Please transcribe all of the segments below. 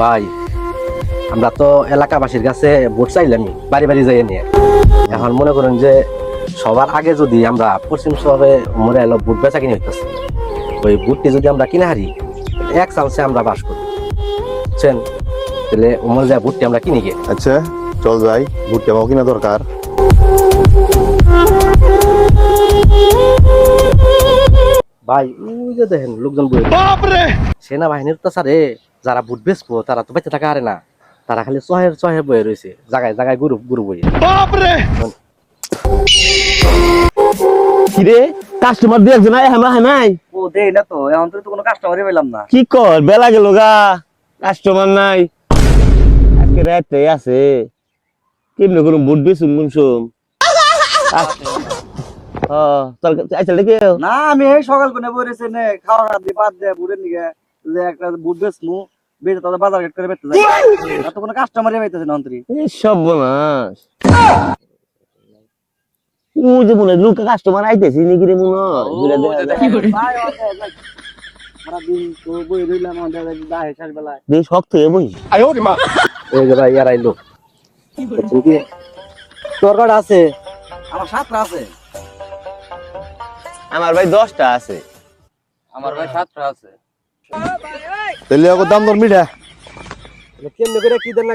ভাই আমরা তো এলাকাবাসীর কাছে ভোট চাইলামই বাড়ি বাড়ি যাই নিয়ে। এখন মনে করেন যে সবার আগে যদি আমরা পশ্চিম শহরে মরে এলো ভোট বেচা কিনে হইতেছে। ওই ভোটটি যদি আমরা কিনে হারি এক চান্সে আমরা বাস করি। বুঝছেন? তাহলে উমর যায় ভোটটি আমরা কিনি গে। আচ্ছা চল যাই ভুট্টি আমাকে কিনা দরকার। ভাই ওই যে দেখেন লোকজন সেনাবাহিনীর তো স্যারে যারা ভোট বেচবো তারা তো বেঁচে থাকা আরে না। তারা খালি চহের চহে বয়ে রয়েছে জায়গায় জায়গায় গুরু গুরু বইয়ে কিরে? কাস্টমার দিয়ে একজন আয় হামা হামাই। ও দেই না তো এখন তো কোনো কাস্টমারই পেলাম না। কি কর বেলা গেল গা। কাস্টমার নাই। আজকে রাতে আছে। কেমনে করুম বুট তোর আচ্ছা দেখে না আমি এই সকাল করে বলেছি নে খাওয়া খাওয়া দিয়ে বাদ দিয়ে বুড়ের নিকে যে একটা বুট বেচমু বেচে তাদের বাজার ঘাট করে বেচতে আর তো কোনো কাস্টমারই পাইতেছে না অন্তরি। সব বনাস ও যে মনে লোক কাস্টমার আইতেছি নাকি রে মনে ঘুরে দেখা যায়। সারাদিন তো বই রইলাম আমাদের দাহে শেষ বেলায়। বেশ শক্ত বই। এই যে ভাই ইয়ার আইলো। কি তোর কার্ড আছে? আমার সাতটা আছে। আমার ভাই দশটা আছে। আমার ভাই সাতটা আছে। তাহলে ওকে দাম দর মিঠা। কেমনে করে কি দেন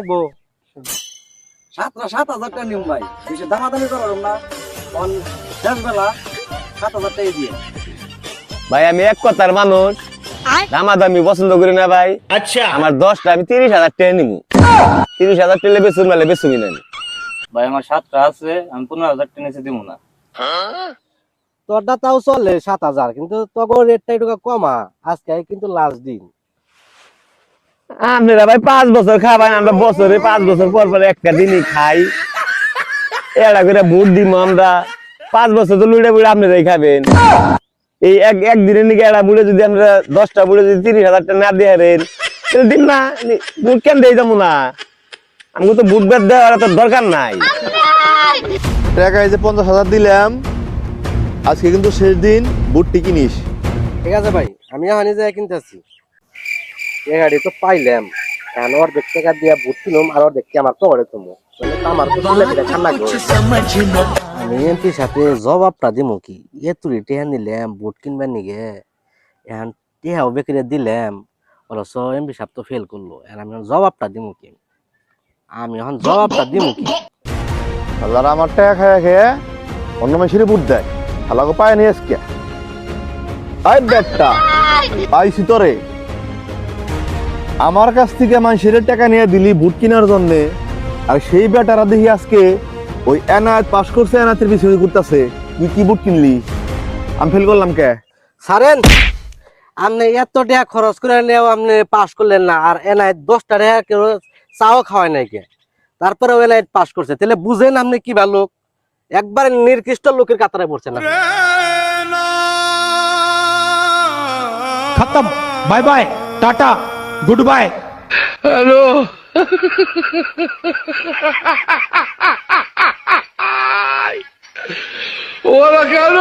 সাতটা সাত হাজার টাকা ভাই। বেশি দামাদামি করার না। অন শেষ বেলা সাত হাজার টাকা দিয়ে। ভাই আমি এক কথার মানুষ দামা দামি পছন্দ করি না ভাই। আচ্ছা। আমার দশটা আমি তিরিশ হাজার টাকা নিবো তিরিশ হাজার টাকা বেচুন মেলে বেচুমি না ভাই আমার সাতটা আছে আমি পনেরো হাজার টাকা নিচে দিব না। তোরটা তাও চলে সাত হাজার কিন্তু তখন রেটটা একটু কমা। আজকে কিন্তু লাস্ট দিন। আপনারা ভাই পাঁচ বছর খাবেন আমরা বছরে পাঁচ বছর পর পর একটা দিনই খাই। এটা করে ভোট দিব আমরা। পাঁচ বছর তো লুড়ে বুড়ে আপনারাই খাবেন। এই এক একদিনের নিকে একটা বুড়ে যদি আমরা দশটা বুড়ে যদি তিরিশ হাজার টাকা না দিয়ে হারেন তাহলে দিন না বুট কেন দিয়ে যাব না? আমাকে তো বুট বেদ দেওয়ার তো দরকার নাই। টাকা এই যে পঞ্চাশ হাজার দিলাম আজকে কিন্তু শেষ দিন বুটটি কিনিস ঠিক আছে ভাই আমি এখন যাই কিনতেছি এ গাড়ি তো পাইলাম এখন অর্ধেক টাকা দিয়া বুট কিনুম আর অর্ধেক আমার পকেটে তুমি আমার তো আমি এমপির সাথে জবাবটা দিমু কি? এ তুই টেহা নিলাম বুট কিনবার নিগে। এখন টেহাও বেকরে দিলাম অথচ এমপি সাহেব তো ফেল করল। এখন আমি এখন জবাবটা দিমু কি? আমি এখন জবাবটা দিমু কি? আর আমার টাকা খায় খেয়ে অন্য মেশিনে বুট দেয়। হালাকো পায় নিয়ে আজকে? আই ব্যাগটা পাইছি তোরে। আমার কাছ থেকে মানুষের টাকা নিয়ে দিলি বুট কেনার জন্য, আর সেই বেটারা দেখি আজকে ওই এনায়ত পাশ করছে এনায়তের পিছনে ঘুরতেছে। তুই কি বুট কিনলি? আমি ফেল করলাম কে? সারেন, আপনি এত টাকা খরচ করে নিয়েও আপনি পাস করলেন না, আর এনআই দশটা টাকা কেউ চাও খাওয়ায় নাই কে? তারপরে এনআই পাস করছে, তাহলে বুঝেন আপনি কি ভালো? একবারে নির্কৃষ্ট লোকের কাতারে পড়ছেন খতম। Bye bye tata goodbye hello. ওরা কেন?